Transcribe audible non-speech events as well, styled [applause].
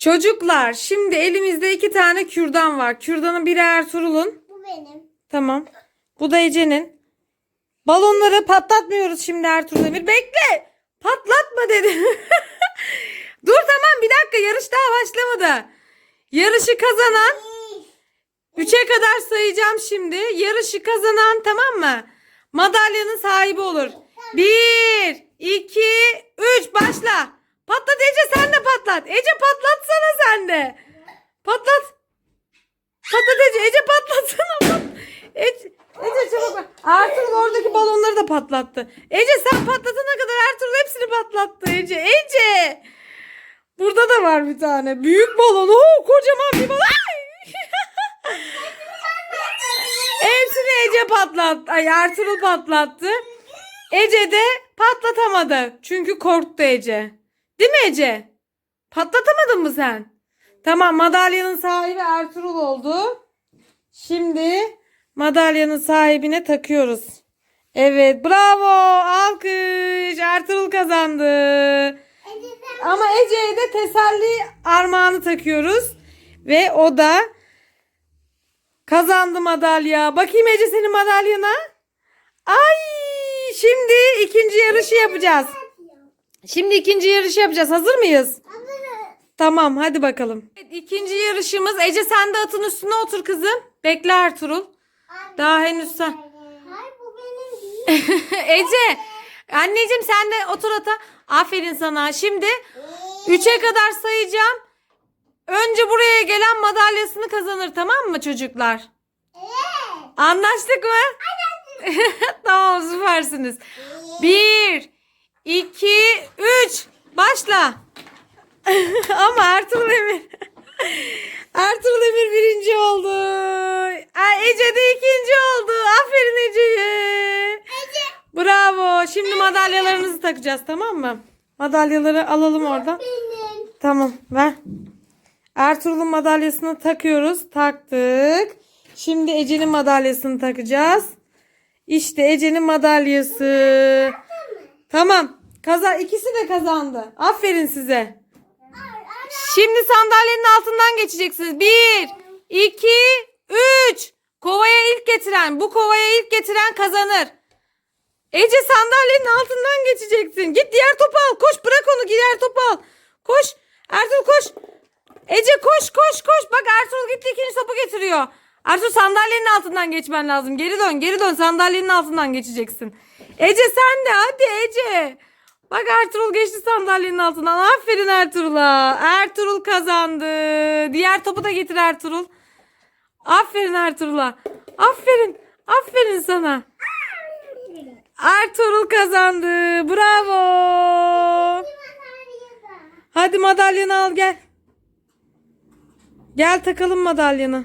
Çocuklar şimdi elimizde iki tane kürdan var. Kürdanın biri Ertuğrul'un. Bu benim. Tamam. Bu da Ece'nin. Balonları patlatmıyoruz şimdi Ertuğrul Demir. Bekle. Patlatma dedim. [laughs] Dur tamam bir dakika yarış daha başlamadı. Yarışı kazanan Üçe kadar sayacağım şimdi. Yarışı kazanan tamam mı? Madalyanın sahibi olur. Bir, iki, üç başla. Patlat Ece sen de patlat. Ece patlatsana sen de. Patlat. Patlat Ece. Ece patlatsana. Pat. Ece, Ece çabuk bak. Ertuğrul oradaki balonları da patlattı. Ece sen patlatana kadar Ertuğrul hepsini patlattı Ece. Ece. Burada da var bir tane. Büyük balon. Oo, kocaman bir balon. [laughs] Hepsini Ece patlattı. Ay Ertuğrul patlattı. Ece de patlatamadı. Çünkü korktu Ece. Değil mi Ece? Patlatamadın mı sen? Tamam madalyanın sahibi Ertuğrul oldu. Şimdi madalyanın sahibine takıyoruz. Evet bravo alkış Ertuğrul kazandı. Ama Ece'ye de teselli armağanı takıyoruz. Ve o da kazandı madalya. Bakayım Ece senin madalyana. Ay şimdi ikinci yarışı yapacağız. Şimdi ikinci yarışı yapacağız. Hazır mıyız? Tamam hadi bakalım. Evet, ikinci yarışımız. Ece sen de atın üstüne otur kızım. Bekle Ertuğrul. Daha henüz sen. Hayır bu benim değil. [laughs] Ece. Anneciğim sen de otur ata. Aferin sana. Şimdi 3'e kadar sayacağım. Önce buraya gelen madalyasını kazanır tamam mı çocuklar? Anlaştık mı? [laughs] tamam süpersiniz. 1, 2, 3. Başla. [laughs] Ama Ertuğrul Emir. [laughs] Ertuğrul Emir birinci oldu. Ay, Ece de ikinci oldu. Aferin Ece'ye. Bravo. Şimdi madalyalarınızı takacağız tamam mı? Madalyaları alalım oradan. Benim. Tamam ver. Ertuğrul'un madalyasını takıyoruz. Taktık. Şimdi Ece'nin madalyasını takacağız. İşte Ece'nin madalyası. Tamam. Kaza ikisi de kazandı. Aferin size. Şimdi sandalyenin altından geçeceksiniz. Bir, iki, üç. Kovaya ilk getiren, bu kovaya ilk getiren kazanır. Ece sandalyenin altından geçeceksin. Git diğer topu al. Koş bırak onu diğer topu al. Koş. Ertuğrul koş. Ece koş koş koş. Bak Ertuğrul gitti ikinci topu getiriyor. Ertuğrul sandalyenin altından geçmen lazım. Geri dön geri dön sandalyenin altından geçeceksin. Ece sen de hadi Ece. Bak Ertuğrul geçti sandalyenin altından. Aferin Ertuğrul'a. Ertuğrul kazandı. Diğer topu da getir Ertuğrul. Aferin Ertuğrul'a. Aferin. Aferin sana. Ertuğrul kazandı. Bravo. Hadi madalyanı al gel. Gel takalım madalyanı.